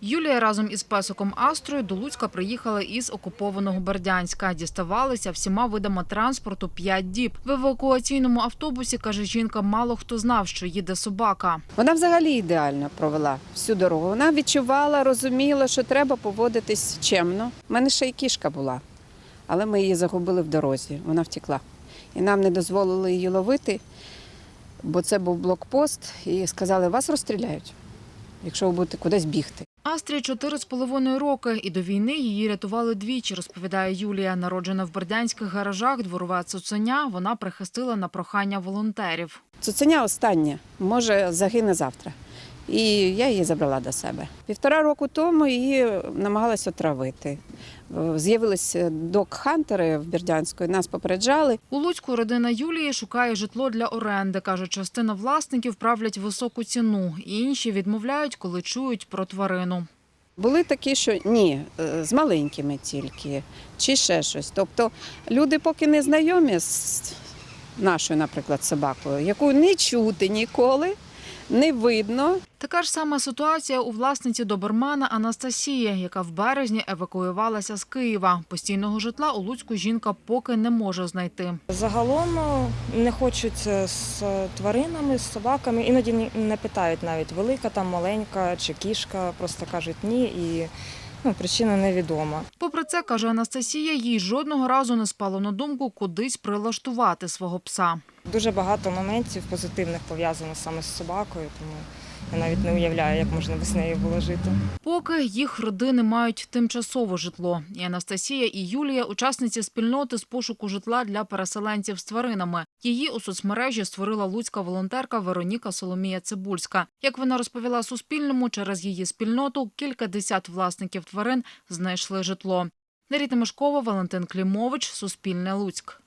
Юлія разом із песиком Астрою до Луцька приїхала із окупованого Бердянська. Діставалися всіма видами транспорту п'ять діб. В евакуаційному автобусі, каже жінка, мало хто знав, що їде собака. Вона взагалі ідеально провела всю дорогу. Вона відчувала, розуміла, що треба поводитись чемно. У мене ще й кішка була, але ми її загубили в дорозі. Вона втекла. І нам не дозволили її ловити, бо це був блокпост, і сказали, вас розстріляють, якщо ви будете кудись бігти. Астрі чотири з половиною роки, і до війни її рятували двічі, розповідає Юлія. Народжена в бердянських гаражах, дворове цуценя, вона прихистила на прохання волонтерів. Цуценя останнє може, загине завтра. І я її забрала до себе. Півтора року тому її намагалися отравити. З'явилися док-хантери в Бердянську, і нас попереджали. У Луцьку родина Юлії шукає житло для оренди. Каже, частина власників правлять високу ціну. Інші відмовляють, коли чують про тварину. Були такі, що ні, е, з маленькими тільки, чи ще щось. Тобто люди поки не знайомі з нашою, наприклад, собакою, яку не чути ніколи, не видно. Така ж сама ситуація у власниці добермана Анастасії, яка в березні евакуювалася з Києва. Постійного житла у Луцьку жінка поки не може знайти. Загалом е, не хочуть е, з тваринами, з собаками. Іноді не питають навіть велика там, маленька чи кішка. Просто кажуть ні, і ну, причина невідома. Попри це, каже Анастасія, їй жодного разу не спало на думку кудись прилаштувати свого пса. Дуже багато моментів позитивних пов'язано саме з собакою, тому я навіть не уявляю, як можна без неї було жити. Поки їх родини мають тимчасове житло. І Анастасія, і Юлія – учасниці спільноти з пошуку житла для переселенців з тваринами. Її у соцмережі створила луцька волонтерка Вероніка Соломія Цибульська. Як вона розповіла Суспільному, через її спільноту кількадесят власників тварин знайшли житло. Наріта Мишкова, Валентин Клімович, Суспільне Луцьк.